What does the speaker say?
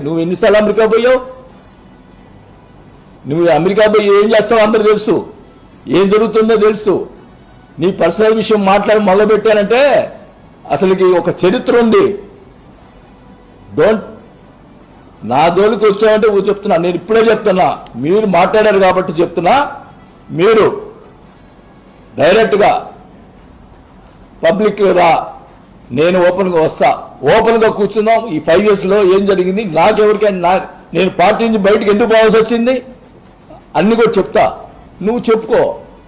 నువ్వు ఎన్నిసార్లు అమెరికా పోయావు? నువ్వు అమెరికా పోయి ఏం చేస్తావు అందరు తెలుసు. ఏం జరుగుతుందో తెలుసు. నీ పర్సనల్ విషయం మాట్లాడి మొదలుపెట్టానంటే అసలుకి ఒక చరిత్ర ఉంది. డోంట్ నా జోలికి వచ్చావంటే నువ్వు చెప్తున్నా. నేను ఇప్పుడే చెప్తున్నా. మీరు మాట్లాడారు కాబట్టి చెప్తున్నా. మీరు డైరెక్ట్గా పబ్లిక్ రా. నేను ఓపెన్గా వస్తా. ఓపెన్గా కూర్చుందాం ఈ ఫైవ్ ఇయర్స్లో ఏం జరిగింది? నాకెవరికైనా నా నేను పార్టీ నుంచి బయటకు ఎందుకు పోవాల్సి వచ్చింది? అన్ని కూడా చెప్తా. నువ్వు చెప్పుకో.